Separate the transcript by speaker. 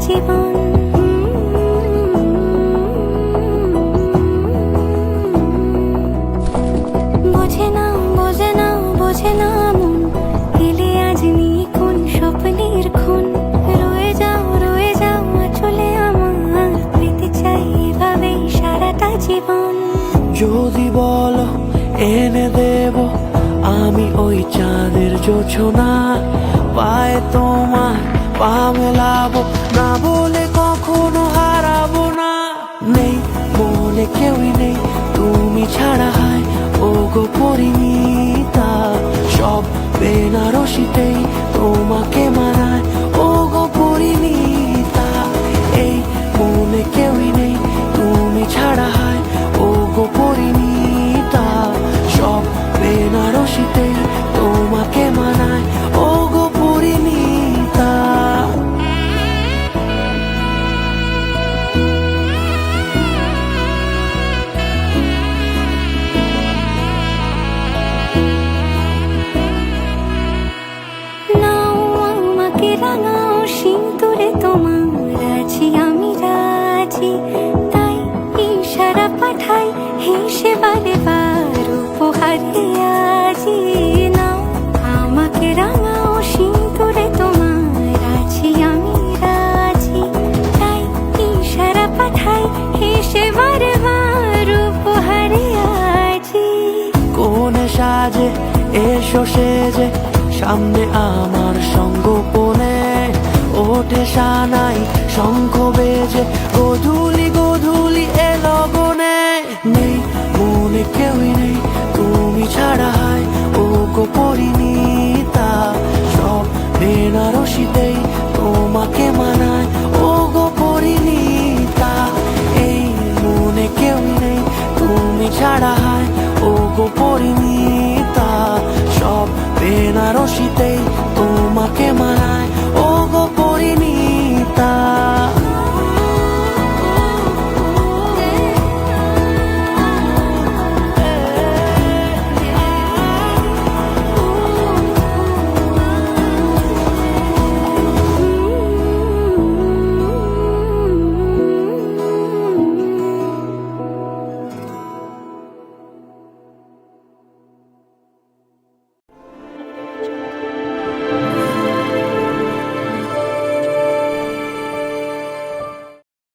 Speaker 1: জীবন। বোঝে না বোঝে না বোঝে না মন। এলে আজ স্বপ্নের খুন। রয়ে যাও রয়ে যাও চলে আমার পেতে চাই এভাবেই সারাটা জীবন।
Speaker 2: যদি বলো, এনে দেব আমি ওই চাঁদের জোছনা। পায়ে তোমার পা মেলাবো না বলে কখনো হারাবো না। নেই মনে কেউই নেই, তুমি ছাড়া হয় ও গো পরিণীতা। সব বেনারসিতেই
Speaker 1: হেসে বারে বার উপহারে আজি নাও। আমাকে রাঙাও সিন্দুরে তোমার, আছি আমি রাজি। তাই ইশারা পাঠাই হেসে বারে বার উপহারে আজি।
Speaker 2: কোনে সাজে, এসো সেজে, সামনে আমার সঙ্গ কোনে ওঠে সানাই, শঙ্খ বেজে জীবনে কেউই নেই, তুমি ছাড়া হায়, ও গো পরিণীতা। সব বেনারসিতেই তোমাকে মানায়, ও গো পরিণীতা। এই মনে কেউই নেই, তুমি ছাড়া হায়, ও গো পরিণীতা। সব বেনারসিতেই তোমাকে মানায়